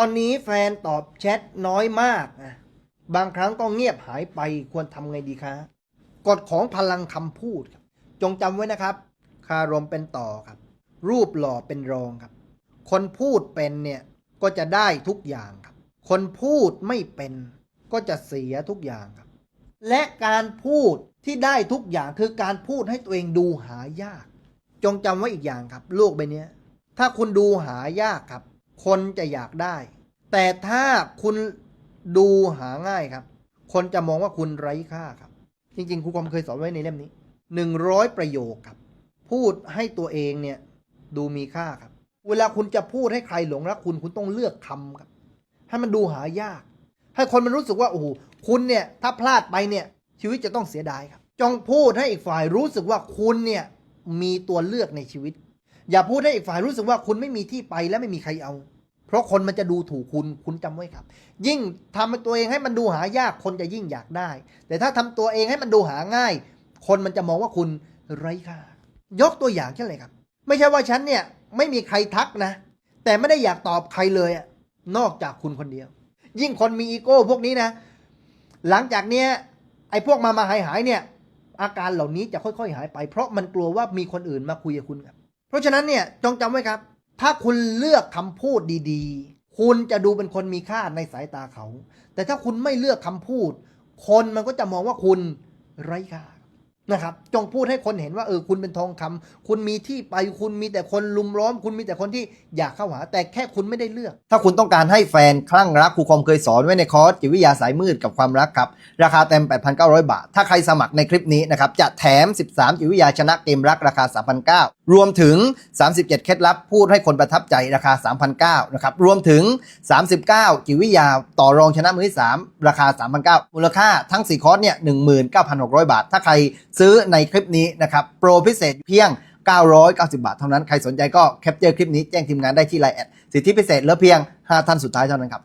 ตอนนี้แฟนตอบแชทน้อยมากนะบางครั้งก็เงียบหายไปควรทำไงดีคะกฎของพลังคำพูดครับ จงจำไว้นะครับ คารมเป็นต่อครับ รูปหล่อเป็นรองครับ คนพูดเป็นเนี่ยก็จะได้ทุกอย่างครับ คนพูดไม่เป็นก็จะเสียทุกอย่างครับ และการพูดที่ได้ทุกอย่างคือการพูดให้ตัวเองดูหายาก จงจำไว้อีกอย่างครับ โลกใบนี้ถ้าคุณดูหายากครับ คนจะอยากได้ แต่ถ้าคุณดูหาง่ายครับ คนจะมองว่าคุณไร้ค่าครับ จริงๆครูคอมเคยสอนไว้ในเล่มนี้หนึ่งร้อยประโยคครับ พูดให้ตัวเองเนี่ยดูมีค่าครับ เวลาคุณจะพูดให้ใครหลงรักคุณคุณต้องเลือกคำครับ ให้มันดูหายาก ให้คนมันรู้สึกว่าโอ้โหคุณเนี่ยถ้าพลาดไปเนี่ยชีวิตจะต้องเสียดายครับ จงพูดให้อีกฝ่ายรู้สึกว่าคุณเนี่ยมีตัวเลือกในชีวิต อย่าพูดให้อีกฝ่ายรู้สึกว่าคุณไม่มีที่ไปและไม่มีใครเอา เพราะคนมันจะดูถูกคุณคุณจำไว้ครับ ยิ่งทำให้ตัวเองให้มันดูหายากคนจะยิ่งอยากได้ แต่ถ้าทำตัวเองให้มันดูหาง่าย คนมันจะมองว่าคุณไร้ค่ายกตัวอย่างเช่นอะไรครับ ไม่ใช่ว่าฉันเนี่ยไม่มีใครทักนะ แต่ไม่ได้อยากตอบใครเลยอะนอกจากคุณคนเดียว ยิ่งคนมีอีโก้พวกนี้นะ หลังจากเนี้ยไอ้พวกมามาหายหายเนี่ย อาการเหล่านี้จะค่อยๆหายไป เพราะมันกลัวว่ามีคนอื่นมาคุยกับคุณครับ เพราะฉะนั้นเนี่ยจงจำไว้ครับ ถ้าคุณเลือกคำพูดดีๆ คุณจะดูเป็นคนมีค่าในสายตาเขา แต่ถ้าคุณไม่เลือกคำพูด คนมันก็จะมองว่าคุณไร้ค่านะครับ จงพูดให้คนเห็นว่าเออคุณเป็นทองคำคุณมีที่ไปคุณมีแต่คนลุมล้อม คุณมีแต่คนที่อยากเข้าหา แต่แค่คุณไม่ได้เลือก ถ้าคุณต้องการให้แฟนคลั่งรักครูคอมเคยสอนไว้ในคอร์สจิตวิทยาสายมืดกับความรักครับ ราคาเต็ม 8,900 บาท ถ้าใครสมัครในคลิปนี้นะครับจะแถม 13จิตวิทยาชนะเกมรักราคา 3,900 รวมถึง 37 เคล็ดลับพูดให้คนประทับใจราคา 3,900นะครับ รวมถึง 39 จิวิยาต่อรองชนะมือที่ 3 ราคา 3,900 มูลค่าทั้ง 4 คอร์สเนี่ย 19,600 บาท ถ้าใครซื้อในคลิปนี้นะครับ โปรพิเศษเพียง 990 บาทเท่านั้น ใครสนใจก็แคปเจอร์คลิปนี้แจ้งทีมงานได้ที่ไลน์แอดสิทธิพิเศษเหลือเพียง 5 ท่านสุดท้ายเท่านั้นครับ